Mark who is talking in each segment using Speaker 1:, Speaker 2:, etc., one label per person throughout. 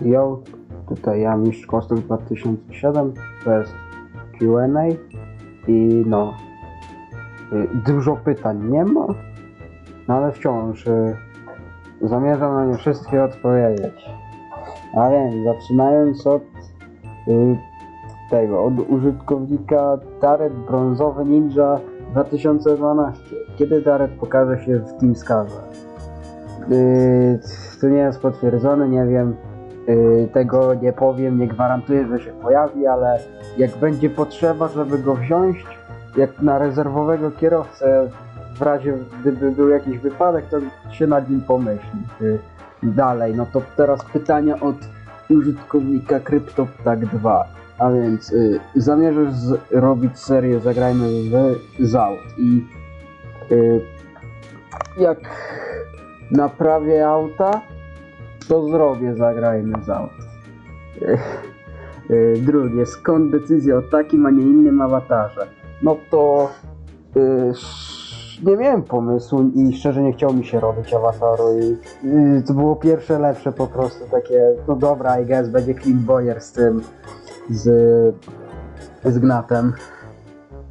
Speaker 1: Yo, tutaj ja Mistrz Kostek 2007, to jest Q&A i no, y, dużo pytań nie ma, no ale wciąż y, zamierzam na nie wszystkie odpowiedzieć. A więc zaczynając od y, tego, od użytkownika Taret Brązowy Ninja 2012. Kiedy Taret pokaże się w TeamScarze? Yy, to nie jest potwierdzone, nie wiem. Yy, tego nie powiem, nie gwarantuję, że się pojawi, ale jak będzie potrzeba, żeby go wziąć, jak na rezerwowego kierowcę, w razie gdyby był jakiś wypadek, to się nad nim pomyśli. Yy, dalej, no to teraz pytania od użytkownika CryptoPtak 2. A więc yy, zamierzasz zrobić serię Zagrajmy w Zaut i yy, jak naprawię auta, to zrobię Zagrajmy Zaut. Yy, Drugie, skąd decyzja o takim, a nie innym awatarze? No to sz- nie miałem pomysłu i szczerze nie chciało mi się robić awataru i to było pierwsze lepsze po prostu takie, no dobra, I guess będzie Clean Boyer z tym, z, z Gnatem.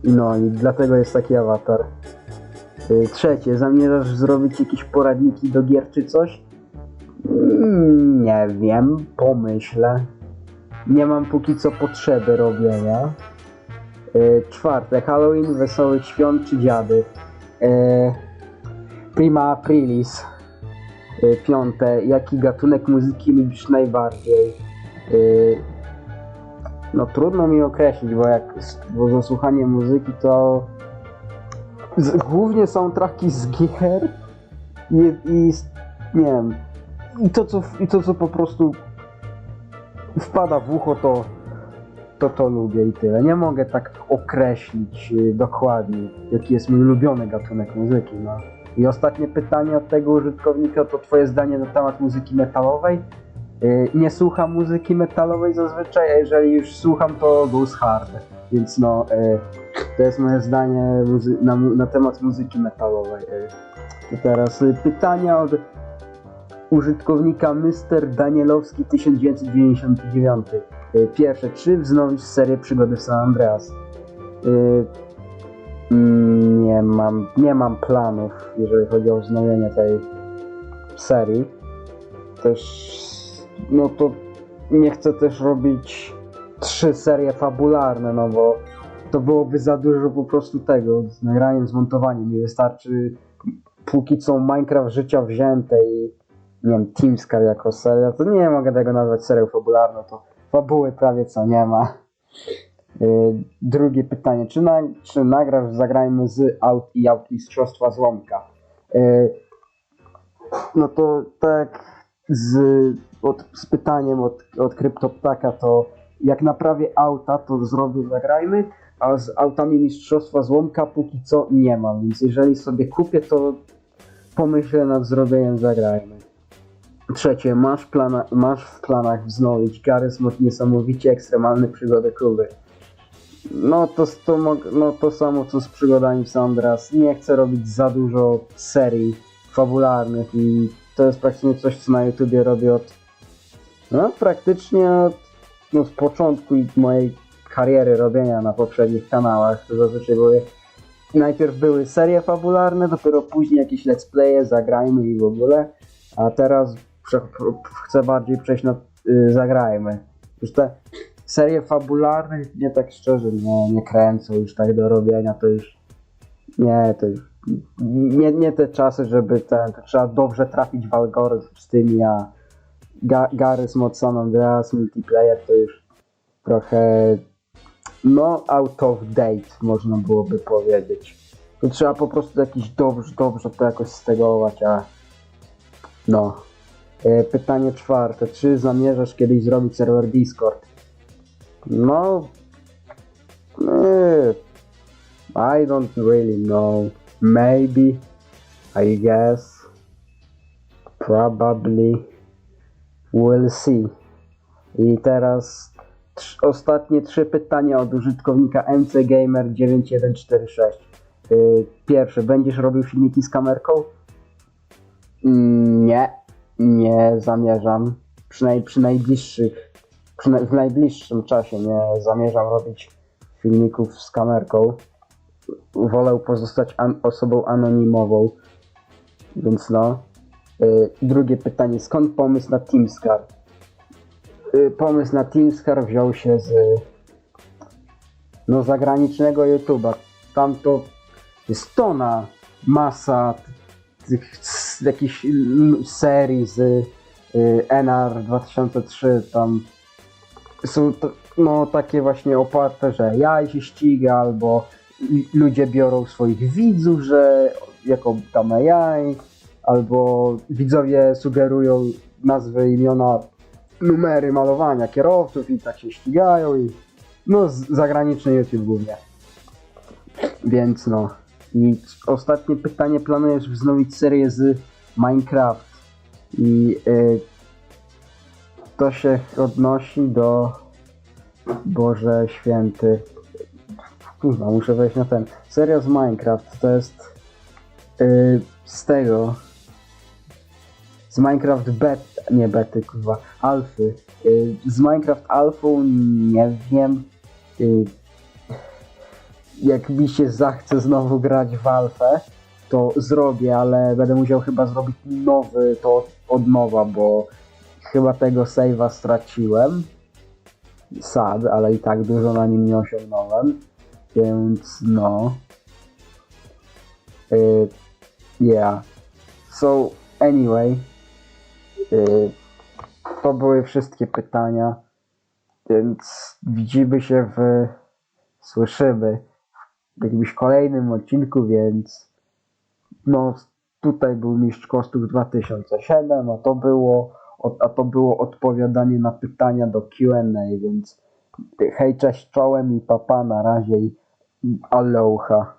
Speaker 1: No i dlatego jest taki awatar. Trzecie, zamierzasz zrobić jakieś poradniki do gier czy coś? Mm, Nie wiem, pomyślę. Nie mam póki co potrzeby robienia. Y, Czwarte, Halloween, Wesołych Świąt czy Dziady? Y, Prima Aprilis. Y, Piąte, jaki gatunek muzyki lubisz najbardziej? Y, No trudno mi określić, bo jak bo za słuchanie muzyki to z, głównie soundtracki z gier i, i nie wiem i to co, i to co po prostu wpada w ucho to to to lubię i tyle. Nie mogę tak określić y, dokładnie jaki jest mój ulubiony gatunek muzyki. No. I ostatnie pytanie od tego użytkownika to twoje zdanie na temat muzyki metalowej. Y, Nie słucham muzyki metalowej zazwyczaj, a jeżeli już słucham to goes hard. Więc no, y, to jest moje zdanie na, na temat muzyki metalowej. To teraz pytania od użytkownika Mr. Danielowski 1999. Y, Pierwsze, czy wznowić serię przygody w San Andreas? Y, mm, Nie mam, nie mam planów, jeżeli chodzi o wznowienie tej serii. Też, no to nie chcę też robić trzy serie fabularne, no bo to byłoby za dużo po prostu tego, z nagraniem, z montowaniem. Mi wystarczy póki co Minecraft życia wzięte i nie wiem, Teamscar jako seria, to nie mogę tego nazwać serią fabularną, to fabuły prawie co nie ma. Yy, drugie pytanie, czy, na, czy nagrasz Zagrajmy z Out i Out Mistrzostwa Złomka? Yy, no to tak z, od, z pytaniem od, od Kryptoptaka to jak naprawię auta, to zrobię Zagrajmy, a z autami Mistrzostwa Złomka póki co nie mam, więc jeżeli sobie kupię, to pomyślę nad zrobieniem Zagrajmy. Trzecie, masz, plana, masz w planach wznowić Garry's Mod niesamowicie ekstremalne przygody kluby. No to, to, no to samo co z przygodami w San Andreas. Nie chcę robić za dużo serii fabularnych i to jest praktycznie coś, co na YouTubie robię od no praktycznie od no, z początku mojej kariery robienia na poprzednich kanałach. To zazwyczaj były najpierw były serie fabularne, dopiero później jakieś let's playe, zagrajmy i w ogóle. A teraz chcę bardziej przejść na y, zagrajmy. Już te serie fabularne nie tak szczerze nie, nie kręcą już tak do robienia, to już nie, to już nie, nie te czasy, żeby ten, trzeba dobrze trafić w algorytm z tymi, a Ga, Garry's Mod San Andreas multiplayer to już trochę no out of date można byłoby powiedzieć. To trzeba po prostu jakiś dobrze, dobrze to jakoś stegować, a no. E, Pytanie czwarte. Czy zamierzasz kiedyś zrobić serwer Discord? No. eh, I don't really know. Maybe. I guess. Probably. We'll see. I teraz ostatnie trzy pytania od użytkownika mcgamer9146. Y, Pierwsze, będziesz robił filmiki z kamerką? Mm, Nie, nie zamierzam. przynajmniej przy najbliższych, przy, na- w najbliższym czasie nie zamierzam robić filmików z kamerką. Wolę pozostać an- osobą anonimową. Więc no. Y, drugie pytanie, skąd pomysł na Teamscar? Y, pomysł na Teamscar wziął się z no, zagranicznego YouTube'a. Tam to jest tona, masa tych s- jakichś serii z y, NR 2003, tam są no, takie właśnie oparte, że ja się ściga, albo ludzie biorą swoich widzów, że jako tam AI, albo widzowie sugerują nazwy, imiona, numery malowania kierowców i tak się ścigają i no z- zagraniczny YouTube głównie. Więc no. I ostatnie pytanie, planujesz wznowić serię z Minecraft i y, to się odnosi do Boże Święty. Kurwa, muszę wejść na ten. Seria z Minecraft to jest y, z tego z Minecraft bet, nie bety, kurwa, alfy. Y, z Minecraft alfą nie wiem. Y, jak mi się zachce znowu grać w alfę, to zrobię, ale będę musiał chyba zrobić nowy, to od, nowa, bo chyba tego save'a straciłem. Sad, ale i tak dużo na nim nie osiągnąłem. Więc no. Y, yeah. So, anyway. Y, to były wszystkie pytania. Więc widzimy się w. Słyszymy jakimś kolejnym odcinku, więc. No, tutaj był Mistrz Kostów 2007, a to było, a to było odpowiadanie na pytania do QA, więc hej, cześć czołem i papa na razie i aloha.